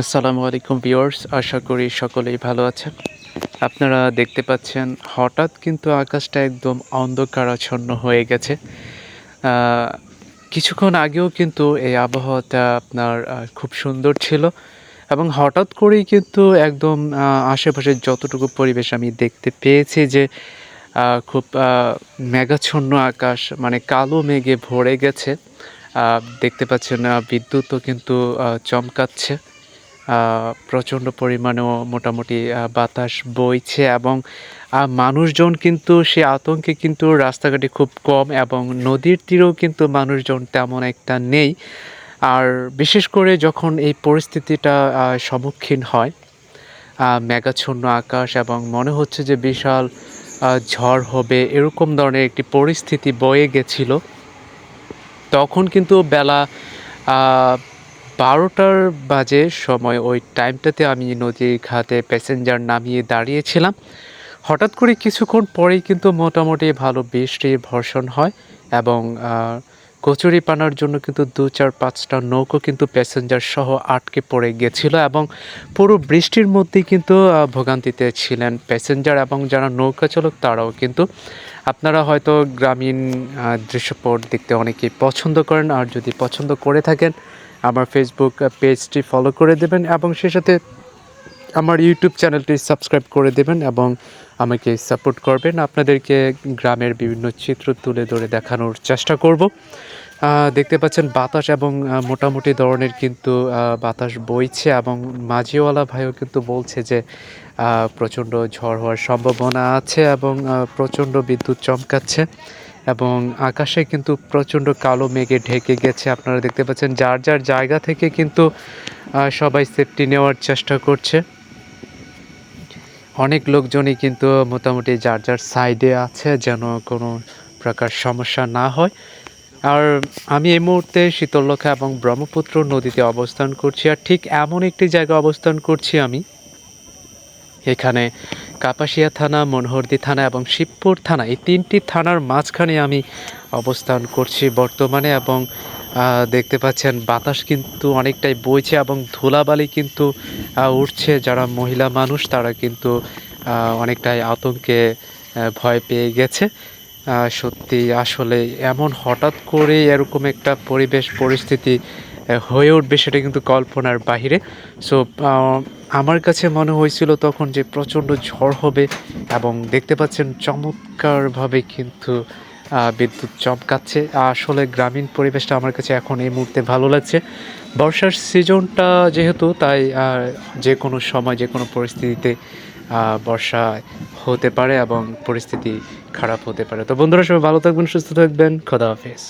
আসসালামু আলাইকুম ভিউয়ার্স, আশা করি সকলেই ভালো আছেন। আপনারা দেখতে পাচ্ছেন, হঠাৎ কিন্তু আকাশটা একদম অন্ধকারাচ্ছন্ন হয়ে গেছে। কিছুক্ষণ আগেও কিন্তু এই আবহাওয়াটা আপনার খুব সুন্দর ছিল এবং হঠাৎ করেই কিন্তু একদম আশেপাশের যতটুকু পরিবেশ আমি দেখতে পেয়েছি যে খুব মেঘাচ্ছন্ন আকাশ মানে কালো মেঘে ভরে গেছে। দেখতে পাচ্ছেন বিদ্যুৎও কিন্তু চমকাচ্ছে। প্রচণ্ড পরিমাণেও মোটামুটি বাতাস বইছে এবং মানুষজন কিন্তু সে আতঙ্কে কিন্তু রাস্তাঘাটে খুব কম এবং নদীর তীরেও কিন্তু মানুষজন তেমন একটা নেই। আর বিশেষ করে যখন এই পরিস্থিতিটা সম্মুখীন হয় মেঘাচ্ছন্ন আকাশ এবং মনে হচ্ছে যে বিশাল ঝড় হবে এরকম ধরনের একটি পরিস্থিতি বয়ে গেছিল, তখন কিন্তু বেলা বারোটার বাজে সময় ওই টাইমটাতে আমি নদীর ঘাটে প্যাসেঞ্জার নামিয়ে দাঁড়িয়েছিলাম। হঠাৎ করে কিছুক্ষণ পরেই কিন্তু মোটামুটি ভালো বৃষ্টির ভর্ষণ হয় এবং আহ, কচুরিপানার জন্য কিন্তু দু চার পাঁচটা নৌকো কিন্তু প্যাসেঞ্জার সহ আটকে পড়ে গেছিল এবং পুরো বৃষ্টির মধ্যেই কিন্তু ভোগান্তিতে ছিলেন প্যাসেঞ্জার এবং যারা নৌকা চালক তারাও কিন্তু। আপনারা হয়তো গ্রামীণ দৃশ্যপট দেখতে অনেকেই পছন্দ করেন। আর যদি পছন্দ করে থাকেন আমার ফেসবুক পেজটি ফলো করে দেবেন এবং সে সাথে আমার ইউটিউব চ্যানেলটি সাবস্ক্রাইব করে দেবেন এবং আমাকে সাপোর্ট করবেন। আপনাদেরকে গ্রামের বিভিন্ন চিত্র তুলে ধরে দেখানোর চেষ্টা করব। দেখতে পাচ্ছেন বাতাস এবং মোটামুটি ধরনের কিন্তু বাতাস বইছে এবং মাঝিওয়ালা ভাইও কিন্তু বলছে যে প্রচণ্ড ঝড় হওয়ার সম্ভাবনা আছে এবং প্রচণ্ড বিদ্যুৎ চমকাচ্ছে এবং আকাশে কিন্তু প্রচণ্ড কালো মেঘে ঢেকে গেছে। আপনারা দেখতে পাচ্ছেন যার যার জায়গা থেকে কিন্তু সবাই সেফটি নেওয়ার চেষ্টা করছে। অনেক লোকজনই কিন্তু মোটামুটি যার যার সাইডে আছে যেন কোনো প্রকার সমস্যা না হয়। আর আমি এই মুহূর্তে শীতলক্ষা এবং ব্রহ্মপুত্র নদীতে অবস্থান করছি, আর ঠিক এমন একটি জায়গায় অবস্থান করছি আমি। এখানে কাপাসিয়া থানা, মনোহরদি থানা এবং শিবপুর থানা এই তিনটি থানার মাঝখানে আমি অবস্থান করছি বর্তমানে এবং দেখতে পাচ্ছেন বাতাস কিন্তু অনেকটাই বইছে এবং ধুলাবালি কিন্তু উঠছে। যারা মহিলা মানুষ তারা কিন্তু অনেকটাই আতঙ্কে ভয় পেয়ে গেছে। সত্যি আসলে এমন হঠাৎ করে এরকম একটা পরিবেশ, পরিস্থিতি হয়ে উঠবে সেটা কিন্তু কল্পনার বাহিরে। সো আমার কাছে মনে হয়েছিল তখন যে প্রচণ্ড ঝড় হবে এবং দেখতে পাচ্ছেন চমৎকারভাবে কিন্তু বিদ্যুৎ চমকাচ্ছে। আসলে গ্রামীণ পরিবেশটা আমার কাছে এখন এই মুহূর্তে ভালো লাগছে। বর্ষার সিজনটা যেহেতু, তাই যে কোনো সময়, যে কোনো পরিস্থিতিতে বর্ষা হতে পারে এবং পরিস্থিতি খারাপ হতে পারে। তো বন্ধুরা, সবাই ভালো থাকবেন, সুস্থ থাকবেন। খোদা হাফেজ।